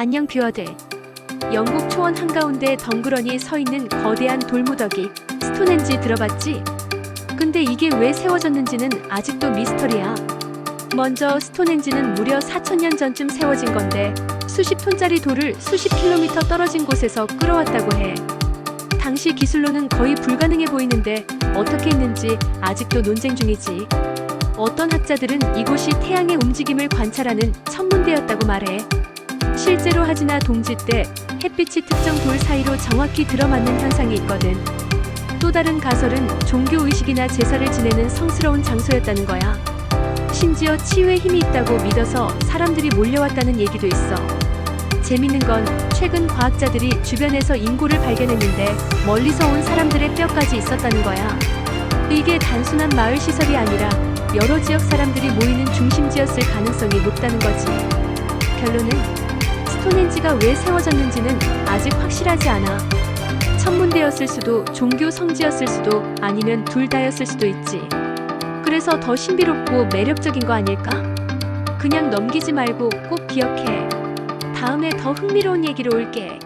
안녕 뷰어들. 영국 초원 한가운데 덩그러니 서 있는 거대한 돌무더기 스톤헨지 들어봤지? 근데 이게 왜 세워졌는지는 아직도 미스터리야. 먼저 스톤헨지는 무려 4천년 전쯤 세워진 건데 수십 톤짜리 돌을 수십 킬로미터 떨어진 곳에서 끌어왔다고 해. 당시 기술로는 거의 불가능해 보이는데 어떻게 했는지 아직도 논쟁 중이지. 어떤 학자들은 이곳이 태양의 움직임을 관찰하는 천문대였다고 말해. 실제로 하지나 동지 때 햇빛이 특정 돌 사이로 정확히 들어맞는 현상이 있거든. 또 다른 가설은 종교 의식이나 제사를 지내는 성스러운 장소였다는 거야. 심지어 치유의 힘이 있다고 믿어서 사람들이 몰려왔다는 얘기도 있어. 재밌는 건 최근 과학자들이 주변에서 인고를 발견했는데 멀리서 온 사람들의 뼈까지 있었다는 거야. 이게 단순한 마을 시설이 아니라 여러 지역 사람들이 모이는 중심지였을 가능성이 높다는 거지. 결론은 스톤헨지가 왜 세워졌는지는 아직 확실하지 않아. 천문대였을 수도 종교 성지였을 수도 아니면 둘 다였을 수도 있지. 그래서 더 신비롭고 매력적인 거 아닐까? 그냥 넘기지 말고 꼭 기억해. 다음에 더 흥미로운 얘기로 올게.